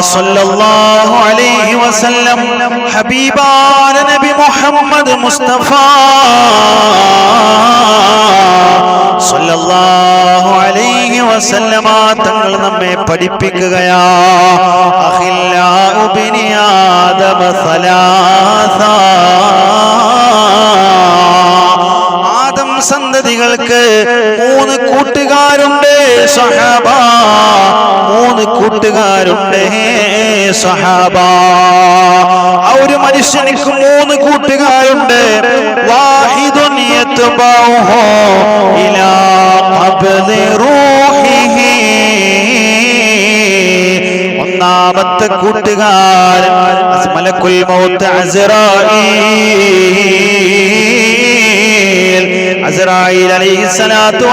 സല്ലല്ലാഹു അലൈഹി വസല്ലം ഹബീബാന നബി മുഹമ്മദ് മുസ്തഫ സല്ലല്ലാഹു അലൈഹി വസല്ലമ തങ്ങൾ നമ്മെ പഠിപ്പിക്കുകയാ. സലാസ. ആദം സന്തതികൾക്ക് മൂന്ന് കൂട്ടുകാരുണ്ട്. സഹബ മൂന്ന് കൂട്ടുകാരുണ്ട്. സഹാബ. ആ ഒരു മനുഷ്യനിക്ക് മൂന്ന് കൂട്ടുകാരുണ്ട്. വാഹിദുൻ യത്ബഉഹു ഇലാ ഒന്നാമത്തെ കൂട്ടുകാരൻ മലക്കുൽ മൗത്ത് അസ്റായീൽ അലൈഹിസ്സലാത്തു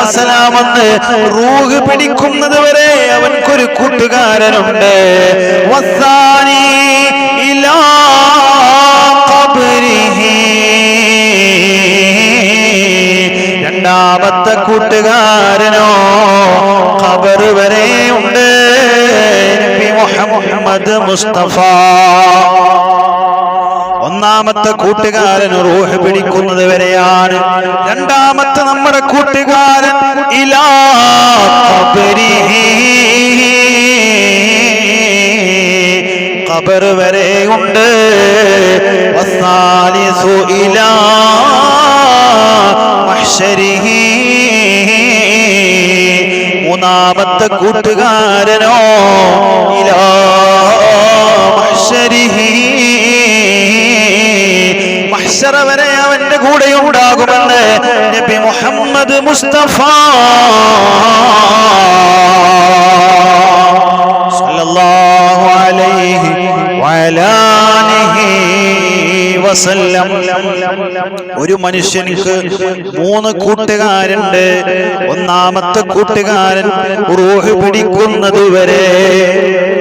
റൂഹ് പിടിക്കുന്നത് വരെ അവൻക്കൊരു കൂട്ടുകാരനുണ്ട്. ഇലാ രണ്ടാമത്തെ കൂട്ടുകാരനോ ഖബർ വരെ ഉണ്ട്. മുഹമ്മദ് മുസ്തഫ. ഒന്നാമത്തെ കൂട്ടുകാരൻ റൂഹ് പിടിക്കുന്നത് വരെയാണ് രണ്ടാമത്തെ നമ്മുടെ കൂട്ടുകാരൻ ഇലാ. ഖബർ വരെ ഉണ്ട് വസ്സാലിസു ഇലാ മഹ്ശരിഹി. മൂന്നാമത്തെ കൂട്ടുകാരനോ ഇലാ മഹ്ശരിഹി. മുഹമ്മദ് മുസ്തഫ. സല്ലല്ലാഹു അലൈഹി വഅലാ ആലിഹി വസല്ലം. ഒരു മനുഷ്യനിക്ക് മൂന്ന് കൂട്ടുകാരുണ്ട്. ഒന്നാമത്തെ കൂട്ടുകാരൻ റൂഹ് പിടിക്കുന്നത് വരെ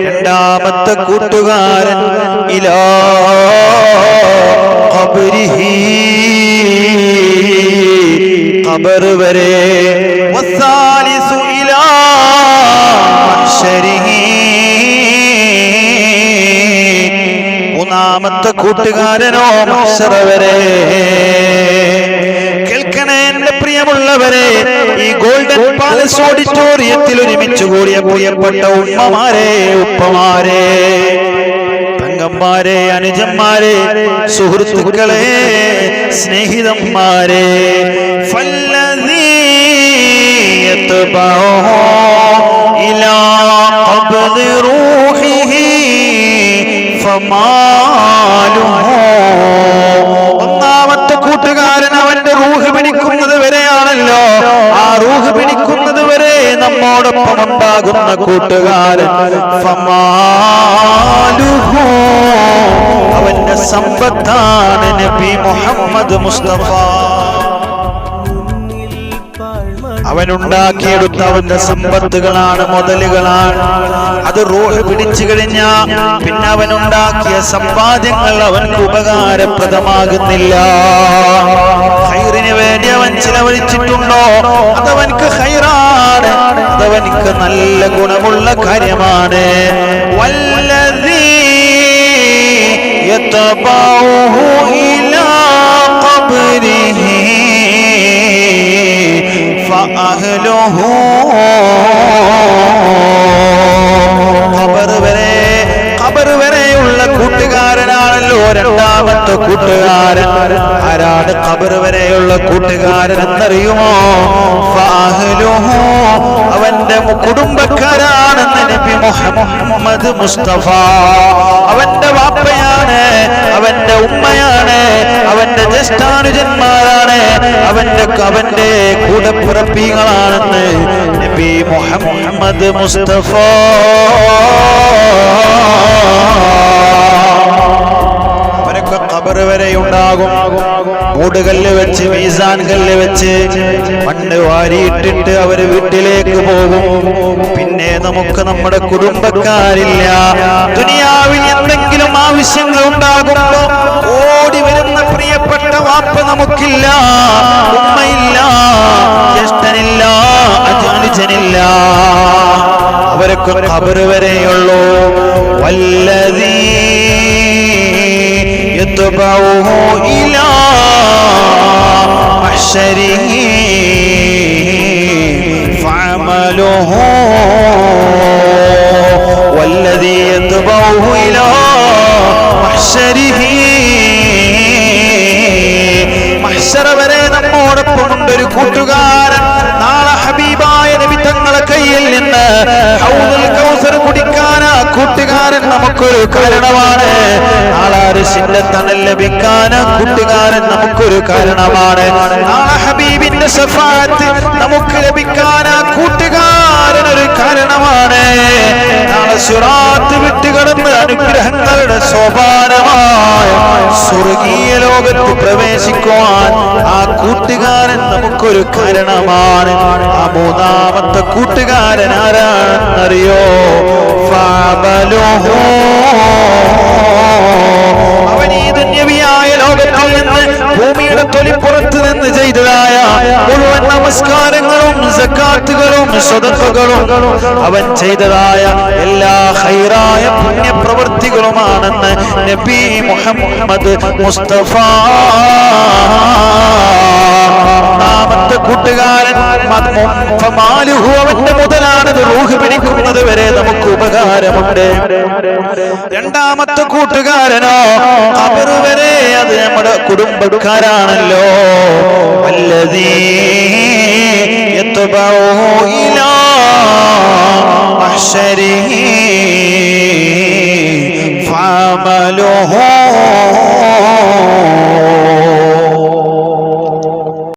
രണ്ടാമത്തെ കൂട്ടുകാരൻ ഇലാ ഖബരിഹി. ഖബർ വരെ. മൂന്നാമത്തെ കൂട്ടുകാരനോ മഹ്ശറ വരെ. കേൾക്കണേ എന്റെ പ്രിയമുള്ളവരെ ഈ ഗോൾഡൻ പാലസ് ഓഡിറ്റോറിയത്തിൽ ഒരുമിച്ച് കൂടിയ പ്രിയപ്പെട്ട ഉമ്മമാരെ ഉപ്പമാരെ. പെങ്ങന്മാരെ അനുജന്മാരെ സുഹൃത്തുക്കളെ സ്നേഹിതന്മാരെ ഫല്ലദീ يتبعه إلى قبض روحه فماله ഉണ്ടാകുന്ന കൂട്ടുകാരൻ അവന്റെ സമ്പത്താണ് നബി മുഹമ്മദ് മുസ്തഫ. അവനുണ്ടാക്കിയെടുത്ത അവന്റെ സമ്പത്തുകളാണ് മുതലുകളാണ്. അത് റോഹ് പിടിച്ചു കഴിഞ്ഞാ പിന്നെ അവനുണ്ടാക്കിയ സമ്പാദ്യങ്ങൾ അവൻക്ക് ഉപകാരപ്രദമാകുന്നില്ല. വേണ്ടി അവൻ ചിലവഴിച്ചിട്ടുണ്ടോ? അതവൻക്ക് ഹൈറാണ് അതവൻക്ക് നല്ല ഗുണമുള്ള കാര്യമാണ് വല്ലതീ يتبعه إلى قبره فأهله കൂട്ടുകാരൻ ആരാണ് ഖബർ വരെയുള്ള കൂട്ടുകാരൻ എന്നറിയുമോ അവന്റെ കുടുംബക്കാരാണെന്ന് നബി മുഹമ്മദ് മുസ്തഫ. അവന്റെ വാപ്പയാണ് അവന്റെ ഉമ്മയാണ് അവന്റെ ജ്യേഷ്ഠാനുജന്മാരാണ് അവന്റെ അവന്റെ കൂടപ്പിറപ്പികളാണെന്ന് നബി മുഹമ്മദ് മുസ്തഫ. ഓടുകല്ല് വെച്ച് മീസാൻ കല്ല് വെച്ച് മണ്ണ് വാരിയിട്ടിട്ട് അവർ വീട്ടിലേക്ക് പോകും. പിന്നെ നമുക്ക് നമ്മുടെ കുടുംബക്കാരില്ല. ദുനിയാവിൽ എന്തെങ്കിലും ആവശ്യങ്ങൾ ഉണ്ടാകുമ്പോ ഓടി വരുന്ന പ്രിയപ്പെട്ട വാപ്പ നമുക്കില്ല. ഉമ്മയില്ല ജ്യേഷ്ഠനില്ല അജാനുജനില്ല അവരൊക്കെ അവർ വരെയുള്ളൂ. വല്ലതീ എത്തുപോയി إلى محشره فعمله والذي يتبعه إلى محشره മഹ്ശറ വരെ നമ്മോടൊപ്പമുണ്ട് ഒരു കൂട്ടുകാരൻ നാളെ ഹബീബായ നബി തങ്ങളെ കയ്യിൽ നിന്ന് ഹൗദുൽ കൗസർ കുടിക്കാൻ ആ കൂട്ടുകാരൻ നമുക്കൊരു കാരണമാണ് നാളെ അരിശിന്റെ തണൽ ലഭിക്കാൻ ആ കൂട്ടുകാരൻ നമുക്കൊരു കാരണമാണ്. നാളെ ഹബീബിന്റെ സഫാത്ത് നമുക്ക് ലഭിക്കാൻ ആ കൂട്ടുകാരൻ ഒരു കാരണമാണ്. നാളെ സുറാത്ത് വിട്ടുകടന്ന് അനുഗ്രഹങ്ങളുടെ സോപാനമായ സ്വർഗീയ ലോകത്ത് പ്രവേശിക്കുവാൻ ആ കൂട്ടുകാരൻ നമുക്കൊരു കാരണമാണ്. ആ മൂന്നാമത്തെ കൂട്ടുകാരൻ ആരാണെന്നറിയോ? ഫാബലുഹു. സ്വതക്കുകളും അവൻ ചെയ്തതായ എല്ലാ ഹൈറായ പുണ്യപ്രവൃത്തികളുമാണെന്ന് നബി മുഹമ്മദ് മുസ്തഫ. ഒന്നാമത്തെ കൂട്ടുകാരൻ മാലുഹു അവന്റെ മുതലാണത്. റൂഹ് പിടിക്കുന്നത് വരെ നമുക്ക് ഉപകാരമുണ്ട്. രണ്ടാമത്തെ കൂട്ടുകാരനോ അവർ വരെ അത് നമ്മുടെ കുടുംബക്കാരാണല്ലോ. വല്ലതീ